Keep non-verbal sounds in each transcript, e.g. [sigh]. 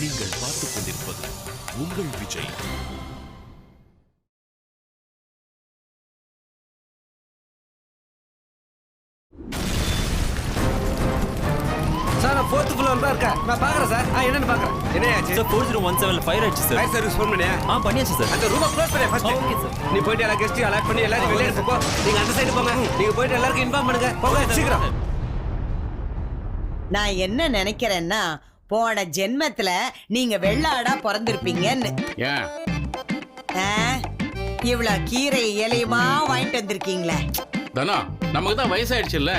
நீங்கள் பார்த்துக் கொண்டிருப்பது உங்கள் விஜய். சார் நான் ஃபோர்த் ஃப்ளோர் தான் இருக்கேன். நான் பார்க்குறேன் சார். ஆ என்னன்னு பார்க்குறேன். என்ன ஆச்சு sir four zero one seven fire ஆயிடுச்சு சார். ஃபயர் சர்வீஸ் ஃபோன் பண்ணியா? ஆ பண்ணியாச்சு சார். அந்த ரூமை க்ளோஸ் பண்ணி ஃபர்ஸ்ட் ஓகே சார். நீ போயிட்டு எல்லா கெஸ்ட்டையும் அலர்ட் பண்ணி எல்லாரும் வெளியே போ நீங்க அந்த சைடு போங்க. போயிட்டு எல்லாருக்கும் இன்ஃபார்ம் பண்ணுங்க. போங்க சீக்கிரம். நான் என்ன நினைக்கிறேன்னா போன ஜென்மத்துல நீங்க வெள்ளாடா பிறந்திருப்பீங்கன்னு. ஏன்? இவ்வளவு கீரை இலையுமா வாங்கிட்டு வந்திருக்கீங்களே. தனா நமக்கு தான் வயசாயிடுச்சுல்ல?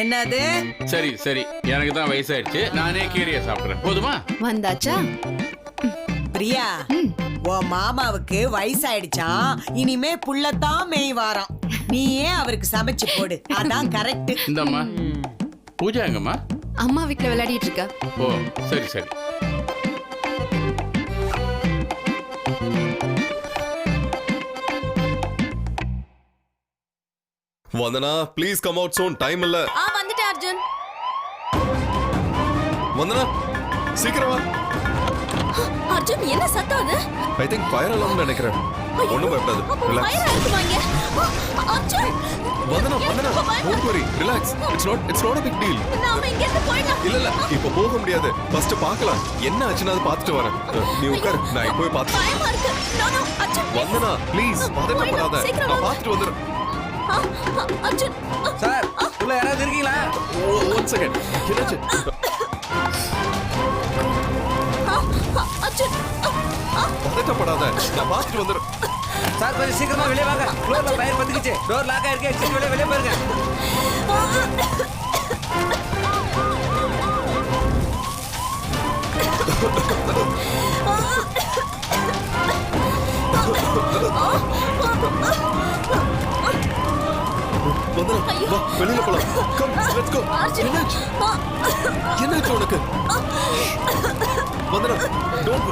என்னது? சரி சரி. எனக்கு தான் வயசாயிடுச்சு. நானே கீரையை சாப்பிடுறேன். போதுமா? வந்தாச்சா? பிரியா உன் மாமாவுக்கு வயசாயிடுச்சான் இனிமே புள்ளத்தான் மேய்வாராம். நீயே அவருக்கு சமைச்சு போடு. அதான் கரெக்ட் இந்தம்மா. பூஜா எங்கம்மா? அம்மா வீட்ல விளையாடிட்டு இருக்கா? ஓ சரி சரி. Vandana please come out soon time இல்ல. ஆ வந்துட்டேன் அர்ஜுன். வந்தனா சீக்கிரமா அர்ஜுன் என்ன சத்தம் அது? ஐ திங்க் ஃபயர் அலார்ம்னு நினைக்கிறேன். ஒண்ணும் பயப்படாது. Relax Arjun! Vandana Vandana. Don't worry relax it's not it's not a big deal. நாம இங்க இருந்து போயிடலாம். இல்ல இல்ல. இப்ப போக முடியாது. ஃபர்ஸ்ட் பார்க்கலாம். என்ன ஆச்சுன்னு அதை பார்த்துட்டு வரேன். நீ உட்காரு. நான் போய் பார்த்து பயமா இருக்கு. No no Arjun Vandana please பதட்டப்படாத நான். பார்த்துட்டு ஆ, அர்ஜுன் சார் உள்ள யாராவது இருக்கீங்களா? ஒன் செகண்ட் என்னாச்சு? பதட்டப்படாத நான் பார்த்துட்டு வந்துடுறேன் சார் கொஞ்சம் சீக்கிரமா வெளியே வாங்க. ஃப்ளோர்ல ஃபயர் பத்துக்குச்சு டோர் லாக் ஆயிருக்கு. எக்ஸிட் வெளியே வெளியே போயிருங்க. வந்தனா வா வெளியில போலாம். கம் லெட்ஸ் கோ அர்ஜுன் என்னாச்சு? ஆ, என்னாச்சு உனக்கு? வந்தனா. டோன்ட்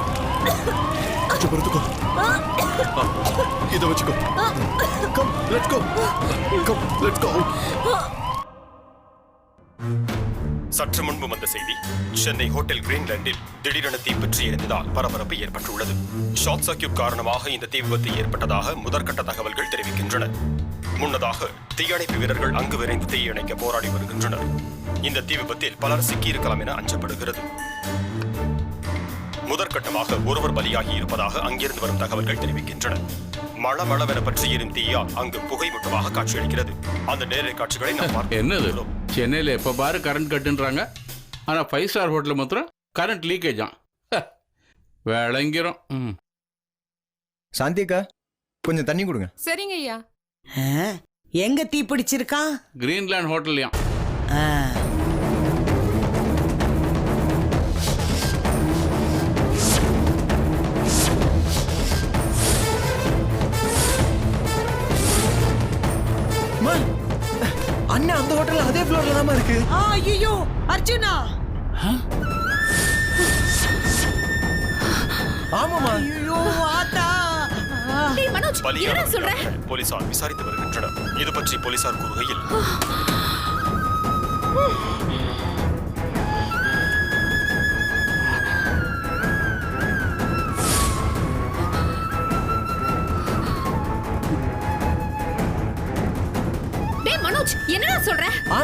கொஞ்சம் பொறுத்துக்கோ. இதை வச்சுக்கோ. Come let's go come let's go சற்று முன்பு வந்த செய்தி சென்னை ஹோட்டல் கிரீன்லாண்டில் திடீரென தீப்பற்றி எரிந்ததால் பரபரப்பு ஏற்பட்டுள்ளது. ஷார்ட் சர்க்கியூட் காரணமாக இந்த தீ விபத்து ஏற்பட்டதாக முதற்கட்ட தகவல்கள் தெரிவிக்கின்றன. முன்னதாக தீயணைப்பு வீரர்கள் அங்கு விரைந்து தீயணைக்க போராடி வருகின்றனர். இந்த தீ விபத்தில் பலர் சிக்கியிருக்கலாம் என அஞ்சப்படுகிறது. முதற்கட்டமாக ஒருவர் பலியாகி இருப்பதாக அங்கிருந்து வரும் தகவல்கள் தெரிவிக்கின்றன. மளமளவென பற்றி எரியும் தீயால் அங்கு புகைமூட்டமாக காட்சியளிக்கிறது. அந்த நேரடி காட்சிகளை நாம் பார்த்து என்னது. சென்னையில் எப்போ பாரு கரண்ட் கட்டுன்றாங்க ஆனால் ஃபைவ் ஸ்டார் ஹோட்டலில் மாத்திரம் கரண்ட் லீக்கேஜாம் விளங்கிறோம் ம். சாந்திக்கா கொஞ்சம் தண்ணி கொடுங்க. சரிங்க ஐயா? எங்க தீ பிடிச்சிருக்கான்? கிரீன்லேண்ட் ஹோட்டல்லையாம் ஐயோ அர்ஜுனா. ஆமாமா ஐயோ ஆத்தா. டேய் மனோஜ் என்னடா சொல்ற? போலீசார் விசாரித்து வருகின்றனர். இது பற்றி போலீசார் கூறுகையில்.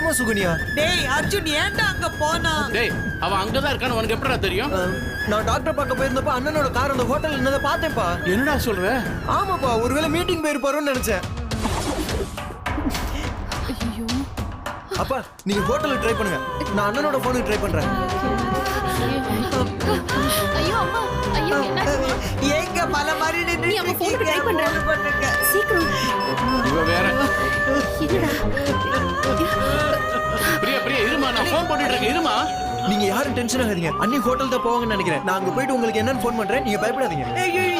ஆமா சுகன்யா? டேய் அர்ஜுன் ஏன்டா அங்க போனா? டேய் அவன் அங்கே தான் இருக்கான்னு உனக்கு எப்படிடா தெரியும்? நான் டாக்டர் பார்க்க போயிருந்தப்ப அண்ணனோட கார் அந்த ஹோட்டல் இருந்ததை பார்த்தேன்ப்பா. என்னடா சொல்ற? ஆமாப்பா ஒருவேளை மீட்டிங் போயிருப்பாருன்னு நினைச்சேன். அப்பா நீங்க ஹோட்டலுக்கு ட்ரை பண்ணுங்க. நான் அண்ணனோட போனுக்கு ட்ரை பண்றேன். ஐயோ அம்மா ஐயோ என்ன? எங்க பல மாதிரி நீ அவன் phone க்கு try பண்ற. பண்ணுங்க சீக்கிரம். இவ வேற. என்னடா? டென்ஷன் இருமா? நீங்க யாரும் டென்ஷன் ஆகாதீங்க. அன்னி ஹோட்டல் தான் போவாங்கன்னு நினைக்கிறேன். நான் அங்க போயிட்டு உங்களுக்கு என்னன்னு ஃபோன் பண்றேன். நீங்க பயப்படாதீங்க.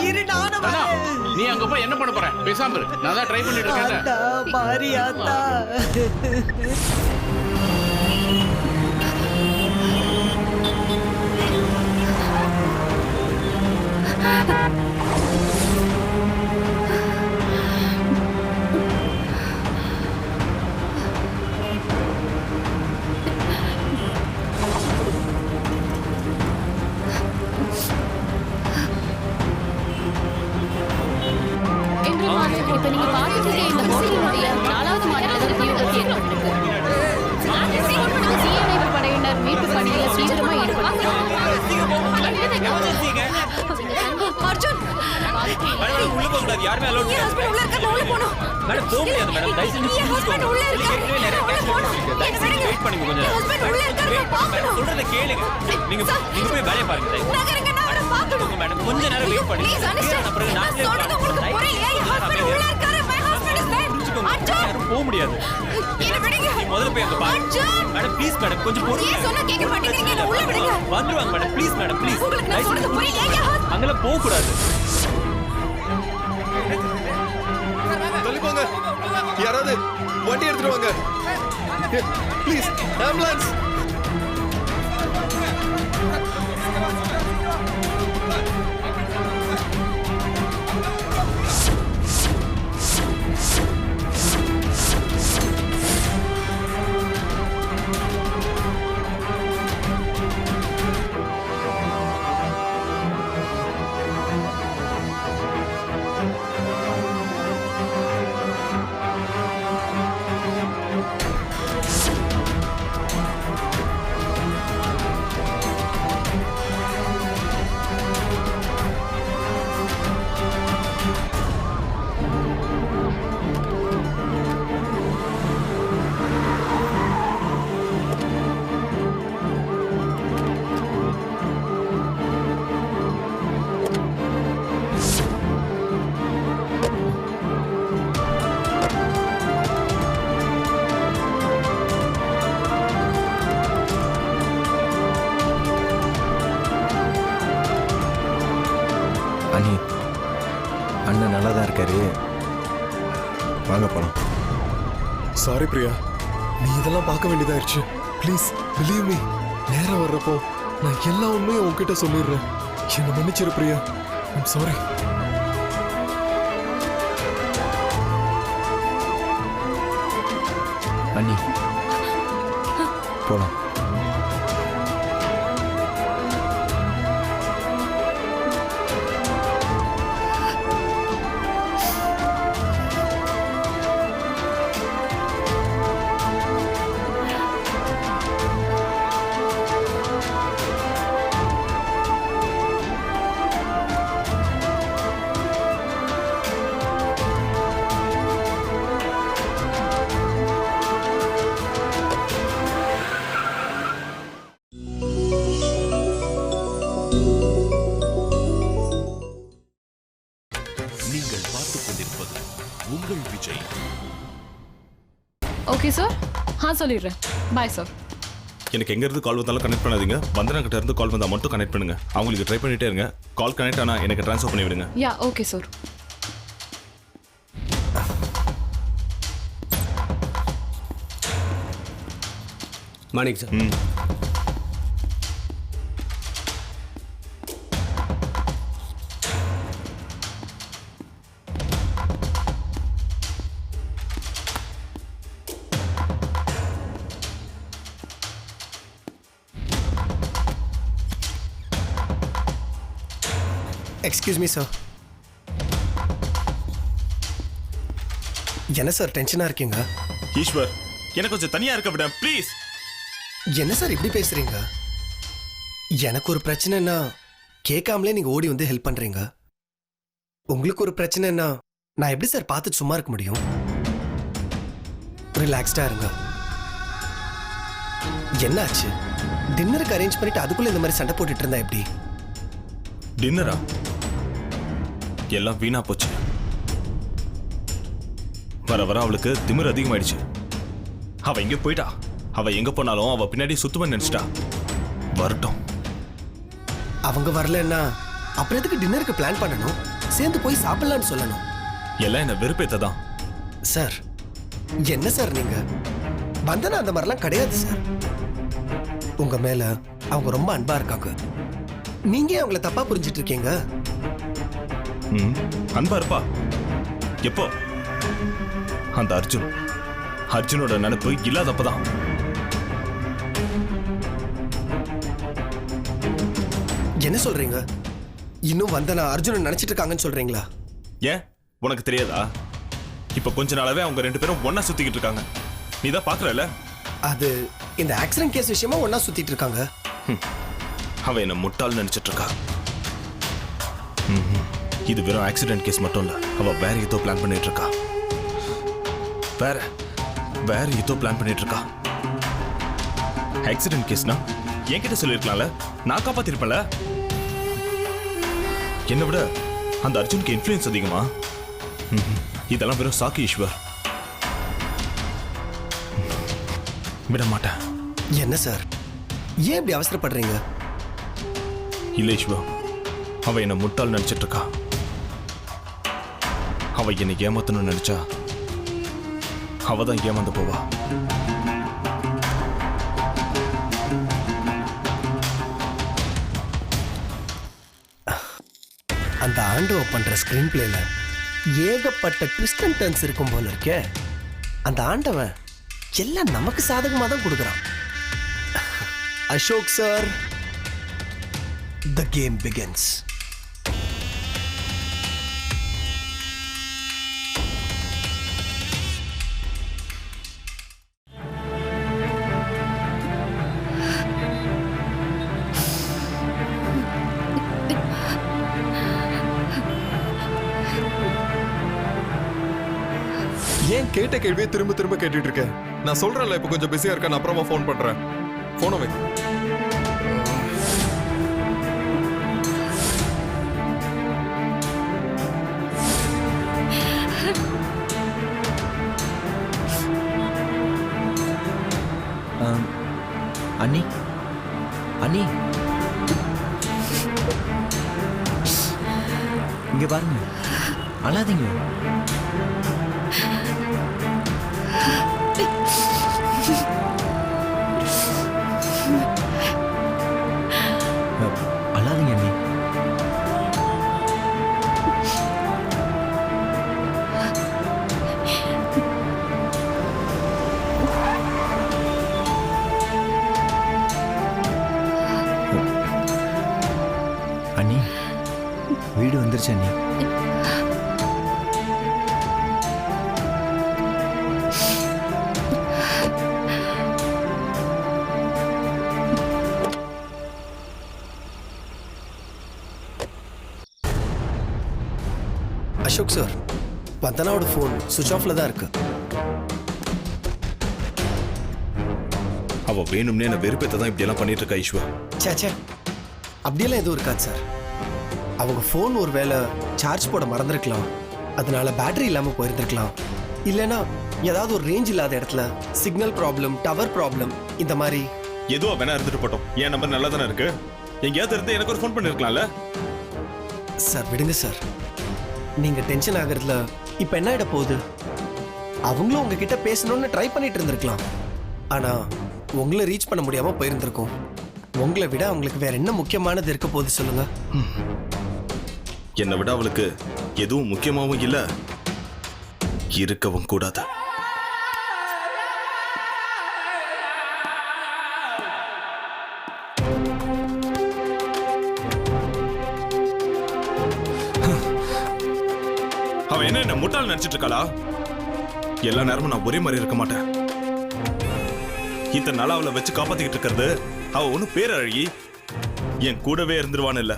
இரு நானும் நீ அங்க போய் என்ன பண்ண போற? பேசாம இரு. நான் தான் ட்ரை பண்ணிட்டு இருக்கேன் மாரியாத்தா Ha ha ha! கொஞ்ச நேரம் வெயிட் அண்டர்ஸ்டாண்ட் அப்புறம் நான் சொல்றது உங்களுக்கு புரியலையா? என் ஹஸ்பண்ட் உள்ள இருக்காரு. My husband is there Arjun! யாரும் போக முடியாது. என்ன விடுங்க. நீ முதல்ல போய் அங்க பாருங்க அர்ஜுன்! மேடம் ப்ளீஸ் மேடம் கொஞ்சம் பொறுங்க ஏன் சொன்னா கேட்க மாட்டேங்கிறீங்க? என்ன உள்ள விடுங்க. வந்துருவாங்க மேடம். ப்ளீஸ் மேடம் ப்ளீஸ் உங்களுக்கு நான் சொல்றது புரியலையா? என் ஹஸ்பண்ட் அங்கெல்லாம் போக கூடாது. தள்ளி போங்க யாராவது வண்டி எடுத்துட்டு வாங்க. ப்ளீஸ் ஆம்புலன்ஸ் சாரி பிரியா நீ இதெல்லாம் பார்க்க வேண்டியதாயிருச்சு. ப்ளீஸ் பிலீவ் மீ நேரம் வர்றப்போ நான் எல்லா உண்மையும் உன்கிட்ட சொல்லிடுறேன். என்னை மன்னிச்சிரு பிரியா ஐம் சாரி அண்ணி. போலாம். விஜய். ஓகே சார் ஆ சொல்லிடுறேன். பாய் சார் எனக்கு எங்க இருந்து கால் வந்தாலும் கனெக்ட் பண்ணாதீங்க. வந்தனா கிட்ட இருந்து கால் வந்தா மட்டும் கனெக்ட் பண்ணுங்க. அவங்களுக்கு ட்ரை பண்ணிட்டே இருங்க. கால் கனெக்ட் ஆனா எனக்கு ட்ரான்ஸ்ஃபர் பண்ணி விடுங்க. Yeah okay sir Manik sir excuse me sir என்ன சார் டென்ஷனாக இருக்கீங்க? ஈஸ்வர் எனக்கு கொஞ்சம் தனியா இருக்க விட ப்ளீஸ் என்ன சார் இப்படி பேசுறீங்க? எனக்கு ஒரு பிரச்சனைனா கேட்காமலே நீங்க ஓடி வந்து ஹெல்ப் பண்றீங்க. உங்களுக்கு ஒரு பிரச்சனைனா நான் எப்படி சார் பார்த்துட்டு சும்மா இருக்க முடியும்? ரிலாக்ஸ்டா இருங்க. என்னாச்சு? டின்னருக்கு அரேஞ்ச் பண்ணிட்டு அதுக்குள்ள இந்த மாதிரி சண்டை போட்டுட்டு இருந்தா எப்படி? டின்னரா எல்லாம் வீணா போச்சு. வர வர அவளுக்கு திமிர் அதிகமாயிடுச்சு. அவ எங்க போயிட்டா? அவ எங்க போனாலும் அவ பின்னாடி சுத்துவன்னு நினைச்சிட்டா. வரட்டும். அவங்க வரலன்னா அப்புறம் எதுக்கு டின்னருக்கு பிளான் பண்ணணும்? சேர்ந்து போய் சாப்பிடலாம்னு சொல்லணும். எல்லாம் என்ன வெறுப்பேத்ததான். சார் என்ன சார் நீங்க? வந்தனா அந்த மாதிரிலாம் கிடையாது சார். உங்க மேல அவங்க ரொம்ப அன்பா இருக்காங்க. நீங்க அவங்கள தப்பா புரிஞ்சிட்டு இருக்கீங்க? அன்பா இருப்பா. எப்போ? அந்த அர்ஜுன். அர்ஜுனோட நினைப்பு இல்லாதப்பதான். என்ன சொல்றீங்க? இன்னும் வந்தனா அர்ஜுனன் நினைச்சிட்டு இருக்காங்கன்னு சொல்றீங்களா? ஏன்? உனக்கு தெரியாதா? இப்ப கொஞ்ச நாளாவே அவங்க ரெண்டு பேரும் ஒண்ணா சுத்திக்கிட்டு இருக்காங்க. நீ தான் பாக்குறல அது இந்த ஆக்சிடென்ட் கேஸ் விஷயமா ஒண்ணா சுத்திட்டு இருக்காங்க. அவ என்ன முட்டாள் நினைச்சிட்டு இருக்கா. இது வெறும் ஆக்சிடென்ட் கேஸ் மட்டும் இல்ல. அவ வேற ஏதோ பிளான் பண்ணிட்டு இருக்கா வேற வேற ஏதோ பிளான் பண்ணிட்டு இருக்கா ஆக்சிடென்ட் கேஸ்னா என்கிட்ட சொல்லிருக்கலாம்ல. நான் காப்பாத்திருப்பேன்ல. என்னை விட அந்த அர்ஜுனுக்கு இன்ஃப்ளூயன்ஸ் அதிகமா. இதெல்லாம் வெறும் சாக்கு ஈஸ்வர். விட மாட்டேன் என்ன சார்? ஏன் இப்படி அவசரப்படுறீங்க? இல்ல ஈஸ்வா அவ என்ன முட்டாள் நினைச்சிட்டு இருக்கா அவ என்னை ஏமாத்தணும்னு நினைச்சா அவ தான் ஏமாந்து போவா. அந்த ஆண்டவ பண்ற ஸ்கிரீன் பிளேல ஏகப்பட்ட ட்விஸ்ட் அண்ட் டர்ன்ஸ் இருக்கும் போல இருக்கே. அந்த ஆண்டவன் எல்லாம் நமக்கு சாதகமா தான் கொடுக்குறான். Ashok sir the game begins ஏன் கேட்ட கேள்வியை திரும்ப திரும்ப கேட்டுட்டு இருக்கேன் நான் சொல்றேன்ல இப்போ கொஞ்சம் பிஸியா இருக்கேன் நான் அப்புறமா ஃபோன் பண்றேன். போன வை. அண்ணி? அண்ணி? இங்க பாருங்க. அழாதீங்க. வந்தனாவோட ஃபோன் சுவிச் ஆஃப்ல தான் இருக்கு. அவ வேணும்னே என்ன வெறுப்பேத்த தான் இப்படி எல்லாம் பண்ணிட்டு இருக்கா ஈஸ்வா. ச்சே ச்சே. அப்படியெல்லாம் எதுவும் இருக்காது சார் அவங்க ஃபோன் ஒரு வேளை சார்ஜ் போட மறந்துருக்கலாம். அதனால பேட்டரி இல்லாமல் போயிருந்திருக்கலாம். இல்லைன்னா ஏதாவது ஒரு ரேஞ்ச் இல்லாத இடத்துல சிக்னல் ப்ராப்ளம் டவர் ப்ராப்ளம் இந்த மாதிரி. எதுவா வேணா இருந்துட்டு போட்டோம். என் நம்பர் நல்லா தானே இருக்கு? எங்கேயாவது இருந்து எனக்கு ஒரு ஃபோன் பண்ணிருக்கலாம்ல? சார் விடுங்க சார் நீங்க டென்ஷன் ஆகுறதுல இப்போ என்ன ஆயிட போகுது? அவங்களும் உங்ககிட்ட பேசணும்னு ட்ரை பண்ணிட்டு இருந்திருக்கலாம். ஆனா உங்களை ரீச் பண்ண முடியாம போயிருந்திருக்கும். உங்களை விட அவங்களுக்கு வேற என்ன முக்கியமானது இருக்க போகுது சொல்லுங்க. என்னை விட அவளுக்கு எதுவும் முக்கியமாகவும் இல்லை. இருக்கவும் கூடாது. என்ன என்ன முட்டாள் நினைச்சிட்டு இருக்காளா? எல்லா நேரமும் நான் ஒரே மாதிரி இருக்க மாட்டேன். இத்தனை நாள் அவளை வச்சு காப்பாத்திக்கிட்டு இருக்கிறது அவ ஒன்னும் பேரழகி என் கூடவே இருந்துருவான்னு இல்ல.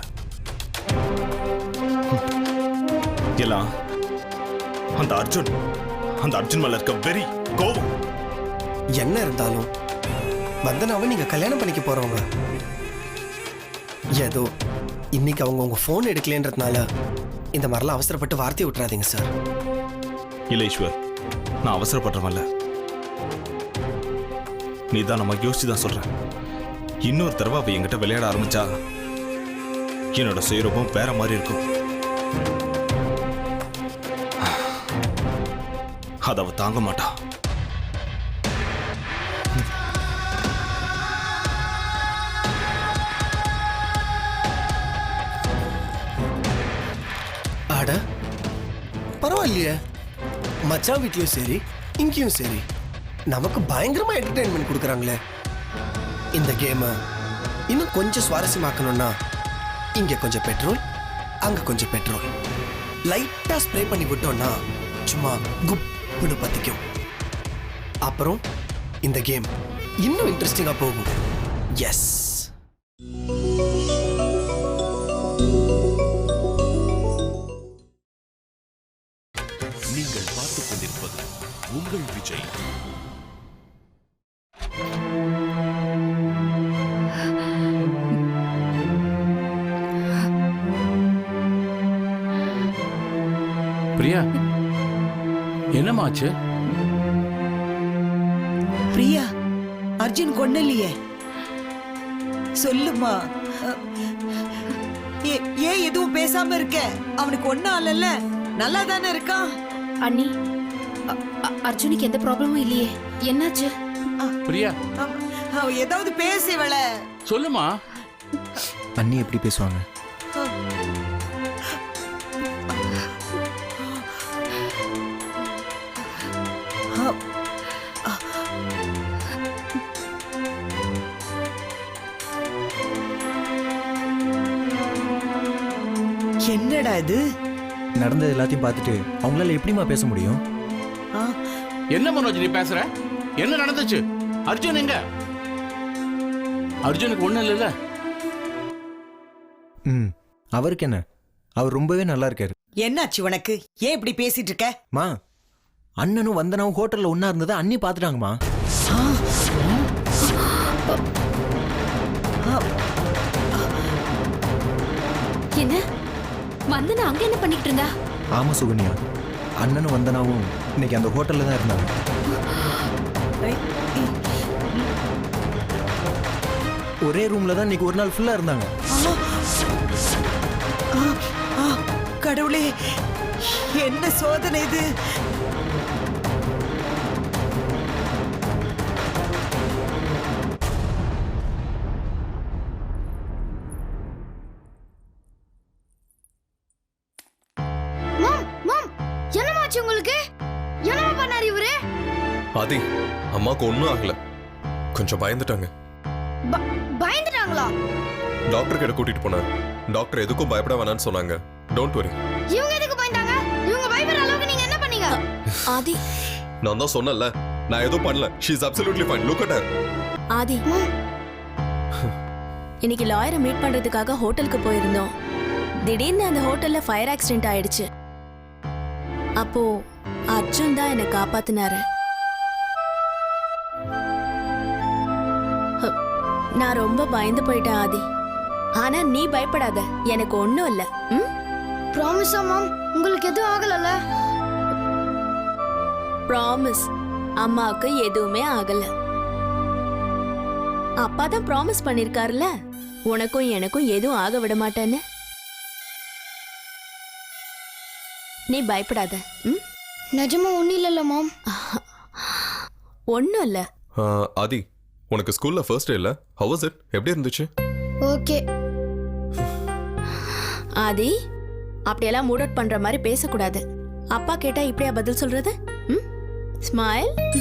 எல்லாம் அந்த அர்ஜுன் அந்த அர்ஜுன் மேல இருக்க வெறி கோபம் என்ன இருந்தாலும் வந்தனாவை நீங்க கல்யாணம் பண்ணிக்க போறவங்க. ஏதோ இன்னைக்கு அவங்க உங்க ஃபோன் எடுக்கலன்றதுனால இந்த மாதிரிலாம் அவசரப்பட்டு வார்த்தையை விட்டுறாதீங்க சார் இல்லை ஈஸ்வர். நான் அவசரப்படுறவன்ல. நீ தான் நம்ம யோசிச்சு தான் சொல்கிறேன் இன்னொரு தடவை அவள் என்கிட்ட விளையாட ஆரம்பிச்சா என்னோட சுயரூபம் வேற மாதிரி இருக்கும். அதை அவ தாங்க மாட்டா. இல்லையே? மச்சான் வீட்லயும் சரி இங்கேயும் சரி. நமக்கு பயங்கரமா என்டர்டைன்மெண்ட் கொடுக்குறாங்களே. இந்த கேமை இன்னும் கொஞ்சம் சுவாரஸ்யமாக்கணும்னா இங்க கொஞ்சம் பெட்ரோல் அங்க கொஞ்சம் பெட்ரோல் லைட்டா ஸ்ப்ரே பண்ணி விட்டோம்னா சும்மா குப்புன்னு பத்திக்கும். அப்புறம் இந்த கேம் இன்னும் இன்ட்ரெஸ்டிங்கா போகும். எஸ் பிரியா? என்னமாச்சு பிரியா அர்ஜுன் கொன்னலையே. சொல்லுமா ஏன் எதுவும் பேசாம இருக்க? அவனுக்கு ஒண்ணும் ஆளல்ல. நல்லா தானே இருக்கான்? அண்ணி அர்ஜுனுக்கு எந்த ப்ராப்ளமும் இல்லையே. என்னாச்சு? பிரியா. ஏதாவது பேசு இவள சொல்லுமா. அண்ணி எப்படி பேசுவாங்க? என்னடா இது? நடந்தது எல்லாத்தையும் பார்த்துட்டு அவங்களால எப்படிம்மா பேச முடியும்? ஆ, என்ன மனோஜ் நீ பேசுற? என்ன நடந்துச்சு? அர்ஜுன் எங்க? அர்ஜுனுக்கு ஒண்ணும் இல்லைல்ல? ம். அவருக்கு என்ன? அவர் ரொம்பவே நல்லா இருக்காரு. என்னாச்சு உனக்கு? ஏன் இப்படி பேசிட்டு இருக்க? மா அண்ணனும் வந்தனாவும் ஹோட்டல்ல ஒண்ணா இருந்ததை அண்ணி பார்த்துட்டாங்கம்மா. வந்தனா அங்க என்ன பண்ணிட்டு இருந்தா? ஆமா சுகன்யா. அண்ணனும் வந்தனாவும் இன்னைக்கு அந்த ஹோட்டல்ல தான் இருந்தாங்க. ஒரே ரூம்ல தான் இன்னைக்கு ஒரு நாள் ஃபுல்லா இருந்தாங்க. கடவுளே என்ன சோதனை இது? என்னமாச்சு உங்களுக்கு? என்னமா பண்ணாரு இவரு? ஆதி அம்மாவுக்கு ஒன்றும் ஆகல. கொஞ்சம் பயந்துட்டாங்க. பயந்துட்டாங்களா? டாக்டர் கிட்ட கூட்டிட்டு போனார். டாக்டர் எதுக்கும் பயப்பட வேணாம்னு சொன்னாங்க. டோன்ட் வரி இவங்க எதுக்கு பயந்தாங்க? இவங்க பயப்படுற அளவுக்கு நீங்க என்ன பண்ணீங்க? ஆதி. நான் தான் சொன்னேன்ல நான் எதுவும் பண்ணல. She is absolutely fine look at her Adhi. இன்னைக்கு லாயரை மீட் பண்றதுக்காக ஹோட்டலுக்கு போயிருந்தோம். திடீர்னு அந்த ஹோட்டல்ல ஃபயர் ஆக்சிடென்ட் ஆயிடுச்சு. அப்போ அர்ஜுன் தான் என்னை காப்பாத்தினாரு. நான் ரொம்ப பயந்து போயிட்டேன் ஆதி. ஆனா நீ பயப்படாத எனக்கு ஒண்ணும் இல்ல. ப்ராமிஸா மாம் உங்களுக்கு எதுவும் ஆகலல்ல? ப்ராமிஸ் அம்மாவுக்கு எதுவுமே ஆகல. அப்பா தான் ப்ராமிஸ் பண்ணிருக்காருல உனக்கும் எனக்கும் எதுவும் ஆக விட மாட்டேன்னு? நீ பயப்படாத. ம்? நிஜமா ஒண்ணும் இல்லல்ல மாம். [laughs] ஒன்றும் இல்லை. ஆதி உனக்கு ஸ்கூல்ல ஃபர்ஸ்ட் டே இல்ல? ஹவ் வாஸ் இட் எப்படி இருந்துச்சு? ஓகே. [laughs] ஆதி அப்படியெல்லாம் மூட் அவுட் பண்ற மாதிரி பேசக்கூடாது. அப்பா கேட்டா இப்படியா பதில் சொல்றது? ம்? ஸ்மைல் [laughs]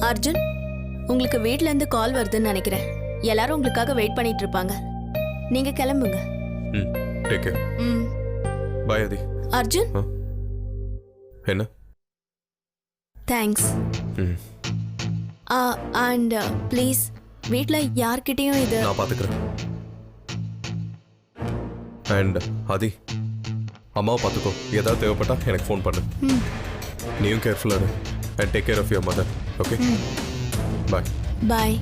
அர்ஜுன் உங்களுக்கு வீட்ல இருந்து கால் வருதுன்னு நினைக்கிறேன். எல்லாரும் உங்களுக்காக வெயிட் பண்ணிட்டு இருப்பாங்க. நீங்க கிளம்புங்க. ம் டேக் கேர் ம். பை ஆதி அர்ஜுன்? என்ன? தேங்க்ஸ் ம். அண்ட் ப்ளீஸ் வீட்டில் யார்கிட்டயும் இது நான் பாத்துக்கிறேன். அண்ட் ஆதி அம்மாவை பார்த்துக்கோ ஏதாவது தேவைப்பட்டா எனக்கு ஃபோன் பண்ணு. ம். நீயும் கேர்ஃபுல்லாக and take care of your mother okay bye bye